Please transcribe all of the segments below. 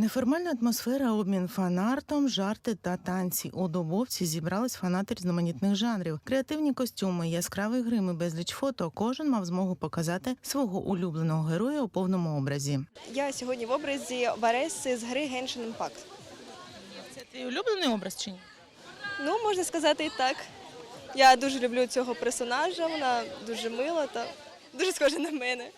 Неформальна атмосфера, обмін фанартом, жарти та танці. У Дубовці зібрались фанати різноманітних жанрів, креативні костюми, яскравий грим і безліч фото. Кожен мав змогу показати свого улюбленого героя у повному образі. Я сьогодні в образі Вареси з гри Genshin Impact. Це твій улюблений образ чи ні? Ну, можна сказати і так. Я дуже люблю цього персонажа, вона дуже мила та дуже схожа на мене.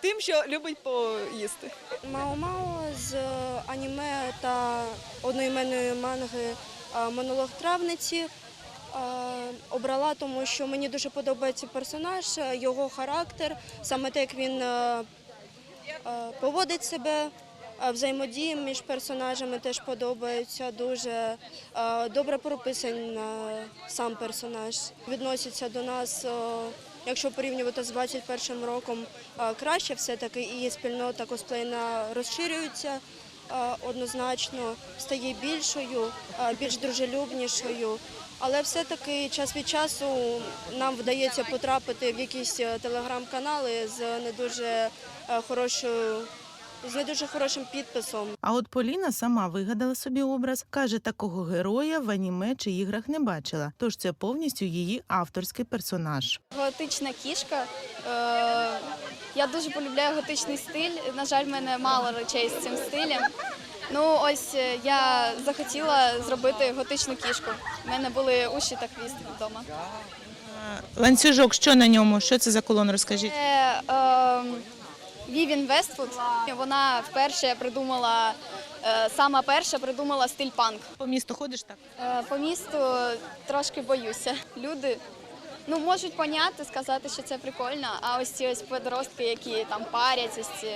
Тим, що любить поїсти. Мао-Мао з е, аніме та одноіменної манги е, Монолог травниці е, обрала, тому що мені дуже подобається персонаж, його характер, саме те, як він поводить себе. Взаємодії між персонажами теж подобаються. Дуже добре прописаний сам персонаж. Відноситься до нас, якщо порівнювати з 21 роком, краще все-таки і спільнота косплейна розширюється однозначно, стає більшою, більш дружелюбнішою. Але все-таки час від часу нам вдається потрапити в якісь е, телеграм-канали з не дуже е, хорошою, з не дуже хорошим підписом. А от Поліна сама вигадала собі образ. каже, такого героя в аніме чи іграх не бачила. Тож це повністю її авторський персонаж. Готична кішка. Е, Я дуже полюбляю готичний стиль. На жаль, в мене мало речей з цим стилем. Ну ось е, я захотіла зробити готичну кішку. У мене були уші та хвіст вдома. Ланцюжок, що на ньому? Що це за колон? Розкажіть. Це е, Вівін Вестфуд. Вона вперше придумала, е, сама перша придумала стиль панк. По місту ходиш так? Е, По місту трошки боюся. Люди ну можуть поняти, сказати, що це прикольно. А ось ці ось подростки, які там паряться, ось ці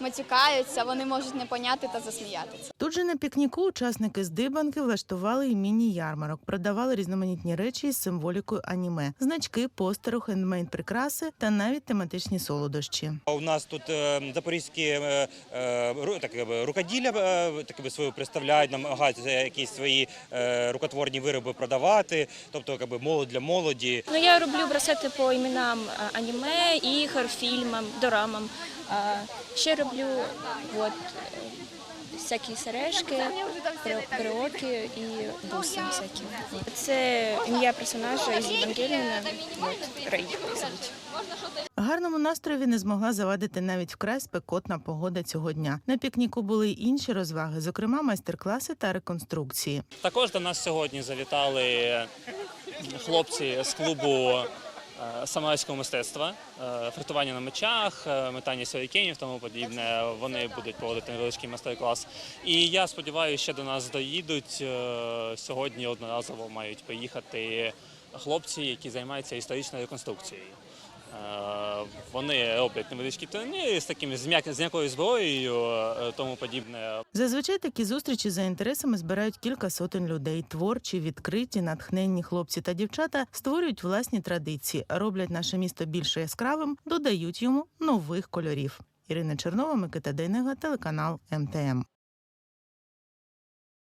матюкаються, вони можуть не поняти та засміятися. Тут же на пікніку учасники з дибанки влаштували і міні-ярмарок, продавали різноманітні речі із символікою аніме, значки, постери, хендмейд прикраси та навіть тематичні солодощі. У нас тут е, запорізькі е, е, ру- так, рукоділля е, так, свою представляють, намагаються якісь свої е, рукотворні вироби продавати, тобто якби, молодь для молоді. Ну, я роблю браслети по іменам аніме, ігор, фільмам, дорамам. А, ще роблю от, всякі сережки, бри- і буси всякі. Це ім'я персонажа із Євангеліна, Рей. Гарному настроєві не змогла завадити навіть вкрай спекотна погода цього дня. На пікніку були й інші розваги, зокрема майстер-класи та реконструкції. Також до нас сьогодні завітали хлопці з клубу е, самурайського мистецтва, е, фехтування на мечах, е, метання сюрікенів, тому подібне. Вони будуть проводити невеличкий майстер-клас. І я сподіваюся, ще до нас доїдуть. Сьогодні одноразово мають поїхати хлопці, які займаються історичною реконструкцією. Е, Вони роблять невеличкі турніри з такими з м'якою зброєю, е, тому подібне. Зазвичай такі зустрічі за інтересами збирають кілька сотень людей. Творчі, відкриті, натхненні хлопці та дівчата створюють власні традиції, роблять наше місто більш яскравим, додають йому нових кольорів. Ірина Чернова, Микита Дейнега, телеканал МТМ.